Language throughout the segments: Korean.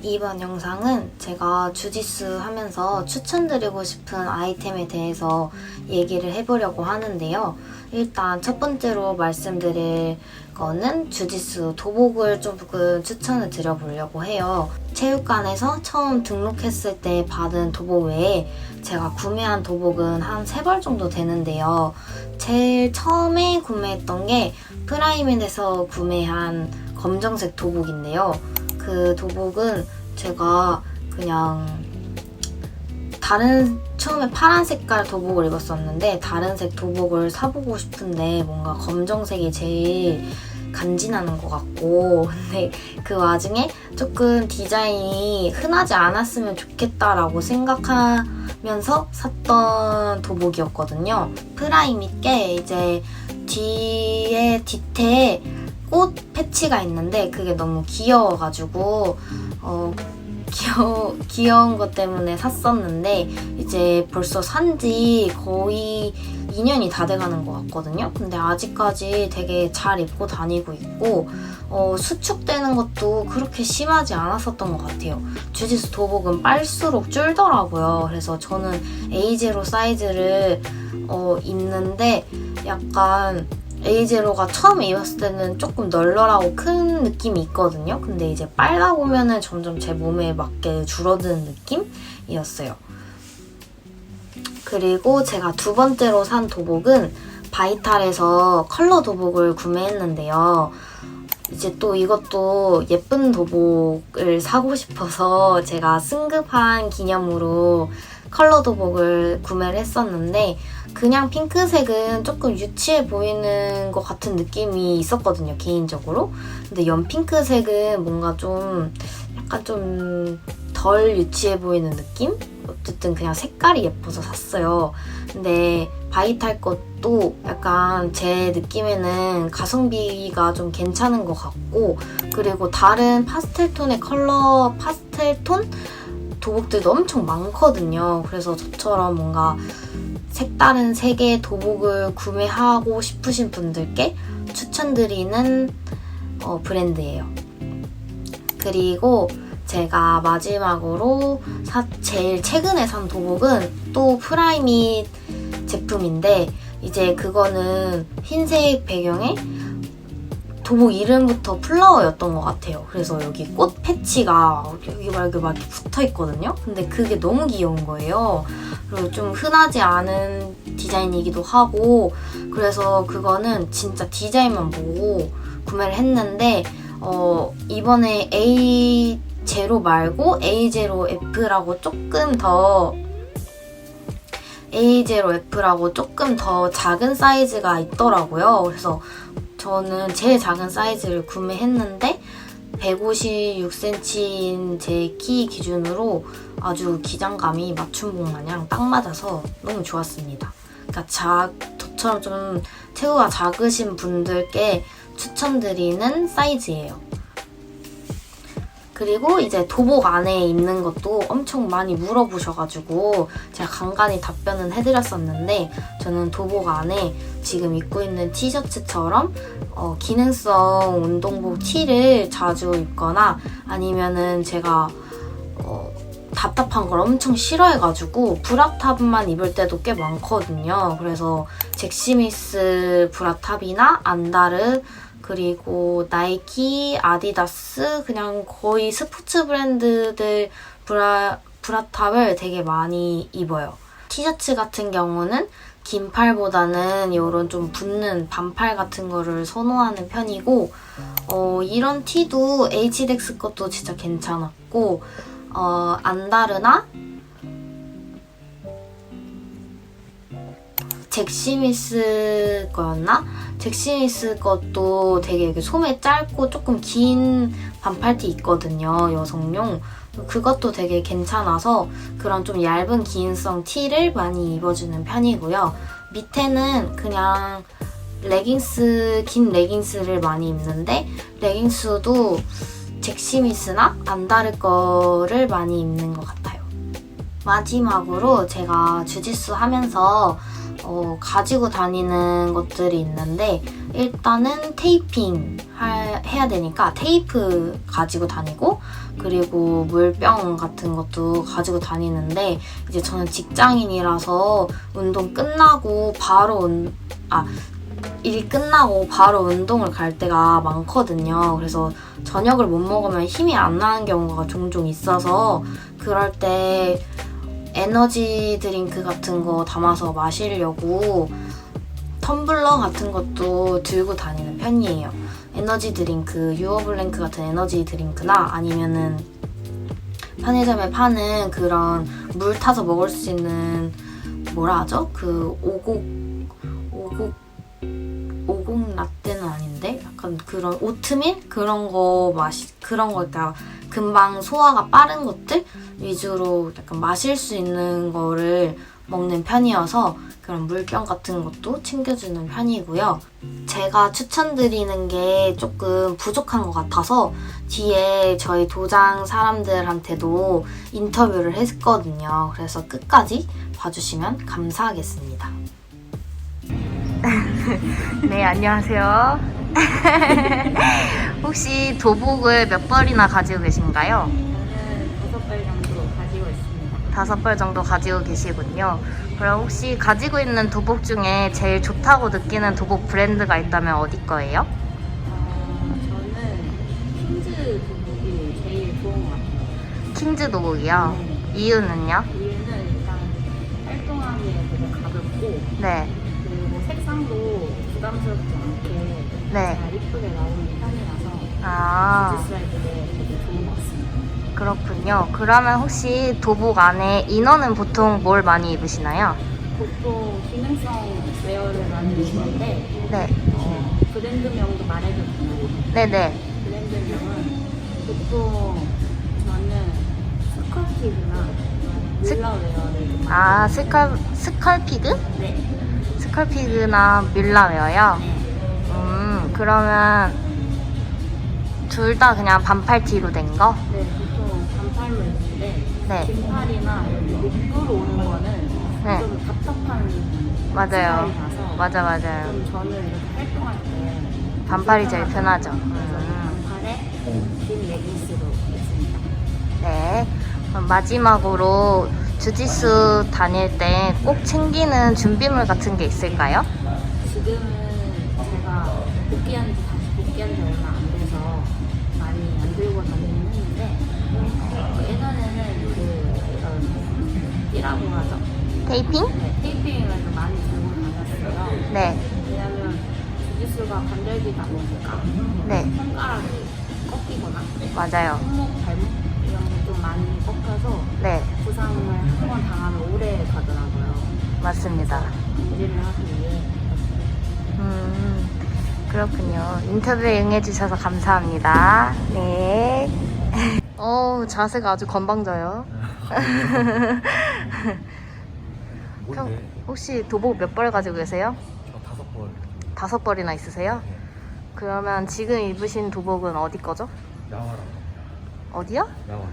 이번 영상은 제가 주짓수 하면서 추천드리고 싶은 아이템에 대해서 얘기를 해보려고 하는데요. 일단 첫 번째로 말씀드릴 거는 주짓수 도복을 조금 추천을 드려보려고 해요. 체육관에서 처음 등록했을 때 받은 도복 외에 제가 구매한 도복은 한 세 벌 정도 되는데요. 제일 처음에 구매했던 게 프라이맨에서 구매한 검정색 도복인데요. 그 도복은 제가 그냥 다른 처음에 파란 색깔 도복을 입었었는데 다른 색 도복을 사보고 싶은데 뭔가 검정색이 제일 간지나는 것 같고 근데 그 와중에 조금 디자인이 흔하지 않았으면 좋겠다라고 생각하면서 샀던 도복이었거든요. 프라이밋게 이제 뒤에 뒤태에 꽃 패치가 있는데 그게 너무 귀여워가지고 어 귀여 귀여운 것 때문에 샀었는데 이제 벌써 산 지 거의 2년이 다 돼가는 것 같거든요. 근데 아직까지 되게 잘 입고 다니고 있고 어, 수축되는 것도 그렇게 심하지 않았었던 것 같아요. 주짓수 도복은 빨수록 줄더라고요. 그래서 저는 A0 사이즈를 어, 입는데 약간 A0가 처음에 입었을 때는 조금 널널하고 큰 느낌이 있거든요. 근데 이제 빨다 보면은 점점 제 몸에 맞게 줄어드는 느낌이었어요. 그리고 제가 두 번째로 산 도복은 바이탈에서 컬러 도복을 구매했는데요. 이제 또 이것도 예쁜 도복을 사고 싶어서 제가 승급한 기념으로 컬러 도복을 구매를 했었는데 그냥 핑크색은 조금 유치해 보이는 것 같은 느낌이 있었거든요, 개인적으로. 근데 연핑크색은 뭔가 좀 약간 좀 덜 유치해 보이는 느낌? 어쨌든 그냥 색깔이 예뻐서 샀어요. 근데 바이탈 것도 약간 제 느낌에는 가성비가 좀 괜찮은 것 같고 그리고 다른 파스텔 톤의 컬러 파스텔 톤 도복들도 엄청 많거든요. 그래서 저처럼 뭔가 색다른 색의 도복을 구매하고 싶으신 분들께 추천드리는 어, 브랜드예요. 그리고 제가 마지막으로 사- 제일 최근에 산 도복은 또 프라이밋 제품인데 이제 그거는 흰색 배경에 도복 이름부터 플라워였던 것 같아요. 그래서 여기 꽃 패치가 여기 막 이렇게 막 붙어 있거든요. 근데 그게 너무 귀여운 거예요. 그리고 좀 흔하지 않은 디자인이기도 하고 그래서 그거는 진짜 디자인만 보고 구매를 했는데 어, 이번에 A 제로 말고 A0F라고 조금 더 A0F라고 조금 더 작은 사이즈가 있더라고요. 그래서 저는 제일 작은 사이즈를 구매했는데 156cm인 제 키 기준으로 아주 기장감이 맞춤복 마냥 딱 맞아서 너무 좋았습니다. 그러니까 작, 저처럼 좀 체구가 작으신 분들께 추천드리는 사이즈예요. 그리고 이제 도복 안에 입는 것도 엄청 많이 물어보셔가지고 제가 간간히 답변은 해드렸었는데 저는 도복 안에 지금 입고 있는 티셔츠처럼 어, 기능성 운동복 티를 자주 입거나 아니면은 제가 어, 답답한 걸 엄청 싫어해가지고 브라탑만 입을 때도 꽤 많거든요. 그래서 잭시미스 브라탑이나 안다르 그리고 나이키, 아디다스 그냥 거의 스포츠 브랜드들 브라, 브라탑을 되게 많이 입어요. 티셔츠 같은 경우는 긴 팔보다는 이런 좀 붙는 반팔 같은 거를 선호하는 편이고 어, 이런 티도 H덱스 것도 진짜 괜찮았고 어, 안다르나 잭시미스 거였나? 잭시미스 것도 되게 소매 짧고 조금 긴 반팔티 있거든요, 여성용. 그것도 되게 괜찮아서 그런 좀 얇은 기인성 티를 많이 입어주는 편이고요. 밑에는 그냥 레깅스, 긴 레깅스를 많이 입는데 레깅스도 잭시미스나 안다르 거를 많이 입는 것 같아요. 마지막으로 제가 주짓수 하면서 어, 가지고 다니는 것들이 있는데 일단은 테이핑 할- 해야 되니까 테이프 가지고 다니고 그리고 물병 같은 것도 가지고 다니는데 이제 저는 직장인이라서 운동 끝나고 바로 운, 아, 일 끝나고 바로 운동을 갈 때가 많거든요. 그래서 저녁을 못 먹으면 힘이 안 나는 경우가 종종 있어서 그럴 때 에너지 드링크 같은 거 담아서 마시려고 텀블러 같은 것도 들고 다니는 편이에요. 에너지 드링크, 유어블랭크 같은 에너지 드링크나 아니면은 편의점에 파는 그런 물 타서 먹을 수 있는 뭐라 하죠? 그 오곡 오곡 라떼는 아닌데 약간 그런 오트밀 그런 거 마시 그런 거 그러니까 금방 소화가 빠른 것들 위주로 약간 마실 수 있는 거를 먹는 편이어서 그런 물병 같은 것도 챙겨주는 편이고요. 제가 추천드리는 게 조금 부족한 것 같아서 뒤에 저희 도장 사람들한테도 인터뷰를 했거든요. 그래서 끝까지 봐주시면 감사하겠습니다. 네, 안녕하세요. 혹시 도복을 몇 벌이나 가지고 계신가요? 저는 다섯 발 정도 가지고 있습니다. 다섯 벌 정도 가지고 계시군요. 그럼 혹시 가지고 있는 도복 중에 제일 좋다고 느끼는 도복 브랜드가 있다면 어디 거예요? 어, 저는 킹즈 도복이 제일 좋은 것 같아요. 킹즈 도복이요. 이유는요? 이유는 일단 활동하기에 되게 가볍고 네, 색상도 부담스럽지 않게 네. 잘 이쁘게 나오는 편이라서 아, 지스할 때 되게 좋은 것 같습니다. 그렇군요. 그러면 혹시 도복 안에 이너는 보통 뭘 많이 입으시나요? 보통 기능성 웨어를 많이 입는데 네, 어, 브랜드명도 말해도 되나요? 네네. 브랜드명은 보통 저는 스컬피드나 스- 밀라웨어를 좀 아, 스컬, 스컬피드? 네. 스컬피드나 밀라웨어요? 네. 음, 그러면 둘 다 그냥 반팔티로 된 거? 네, 보통 반팔로 입는데 네. 긴팔이나 목으로 오는 거는 네. 좀 답답한 맞아요. 스타일이라서 맞아, 맞아요. 좀 저는 이렇게 활동할 때 반팔이 제일 편하죠. 그래서 음. 반팔에 긴 레깅스로 입습니다. 네. 그럼 마지막으로 주짓수 다닐 때 꼭 챙기는 준비물 같은 게 있을까요? 지금은 제가 복귀한 지 다시 복귀한 지 얼마 안 돼서 많이 안 들고 다니긴 했는데 어, 예전에는 그 이런 띠라고 하죠. 테이핑? 네, 테이핑을 좀 많이 들고 다녔어요. 네. 왜냐면 주짓수가 관절기다 보니까 네. 손가락이 꺾이거나 맞아요. 손목, 발목 이런 게좀 많이 꺾여서 네. 부상을 한 번 당하면 오래 가더라고요. 맞습니다. 인지를 하기 위해 음, 그렇군요. 인터뷰에 응해주셔서 감사합니다. 네. 어우, 자세가 아주 건방져요. 뭔데? 혹시 도복 몇 벌 가지고 계세요? 저 다섯 벌. 다섯 벌이나 있으세요? 네. 그러면 지금 입으신 도복은 어디 거죠? 야와라. 어디요? 야와라.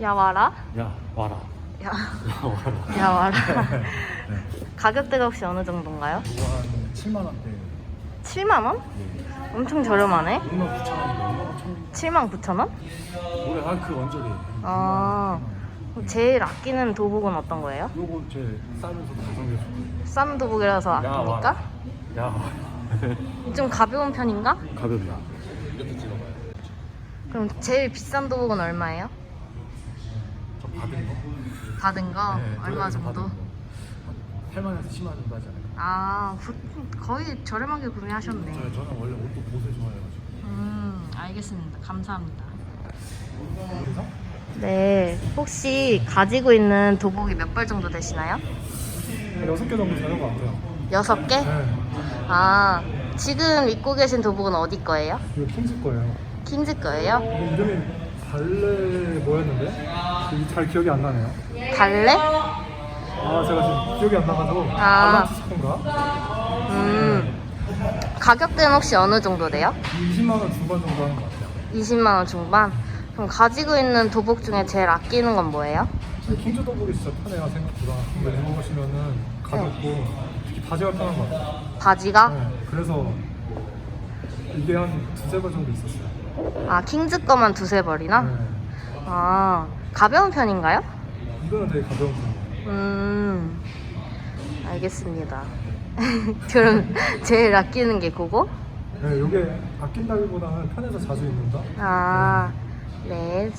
야와라? 야 와라. 야, 야와라. 야와라. 네. 가격대가 혹시 어느 정도인가요? 이거 한 7만 원대. 7만원? 네. 엄청 저렴하네? 6만 9천 원. 7만 9천 원? 올해 한그 원절이. 아, 제일 아끼는 도복은 어떤 거예요? 요거 제 싸면서 가성비 좋고. 싼 도복이라서 아낍니까? 야 와라. 좀 가벼운 편인가? 가볍냐? 이렇게. 그럼 제일 비싼 도복은 얼마예요? 저 받은 거. 받은 거 네, 얼마 정도? 받은 거. 8만에서 10만 정도 하지 않을까? 아, 부- 거의 저렴하게 구매하셨네. 저, 저는 원래 옷도 옷을 좋아해가지고. 음, 알겠습니다. 감사합니다. 그래서? 네, 혹시 가지고 있는 도복이 몇 벌 정도 되시나요? 여섯 개 정도 되는 것 같아요. 여섯 개? 네. 아, 지금 입고 계신 도복은 어디 거예요? 이거 킹스 거예요. 킹즈 거예요? 이름이 발레 뭐였는데? 이잘 기억이 안 나네요. 갈래? 아 제가 지금 기억이 안 나가지고 아. 발란트 스콘가? 음, 가격대는 혹시 어느 정도 돼요? 20만 원 중반 정도 하는 것 같아요. 20만 원 중반? 그럼 가지고 있는 도복 중에 제일 아끼는 건 뭐예요? 근데 킹즈 더블이 진짜 편해요 생각보다. 근데 입어보시면은 가볍고 특히 바지가 편한 것 같아요. 바지가? 네, 그래서 이게 한 두세 번 정도 있었어요. 아 킹즈 거만 두세 벌이나? 네. 아 가벼운 편인가요? 이거는 되게 가벼운 편이에요. 음 알겠습니다. 그럼 제일 아끼는 게 그거? 네, 이게 아낀다기보다는 편해서 자주 입는다. 아, 네.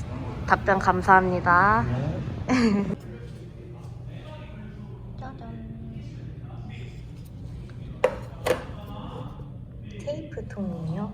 답변 감사합니다. 네. 짜잔. 테이프 통이요?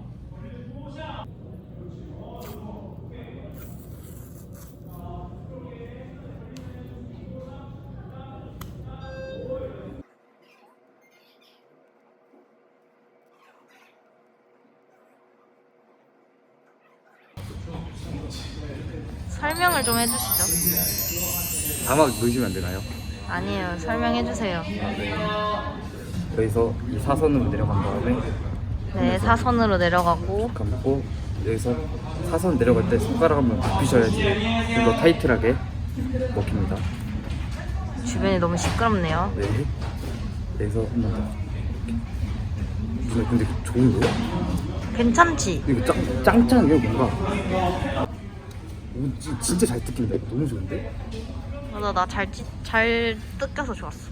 설명을 좀 해주시죠. 자막 넣으시면 안 되나요? 아니에요. 설명해주세요. 여기서 이 사선으로 내려간 다음에 네, 사선으로 내려가고 감고 여기서 사선 내려갈 때 손가락 한번 굽히셔야지 좀 더 타이트하게 먹힙니다. 주변이 너무 시끄럽네요. 네. 여기서 한번 더. 근데 좋은데? 괜찮지? 이거 짱 짱짱해요 뭔가. 오, 지- 진짜 잘 뜯긴다. 이거 너무 좋은데? 맞아, 나 잘 잘 뜯겨서 좋았어.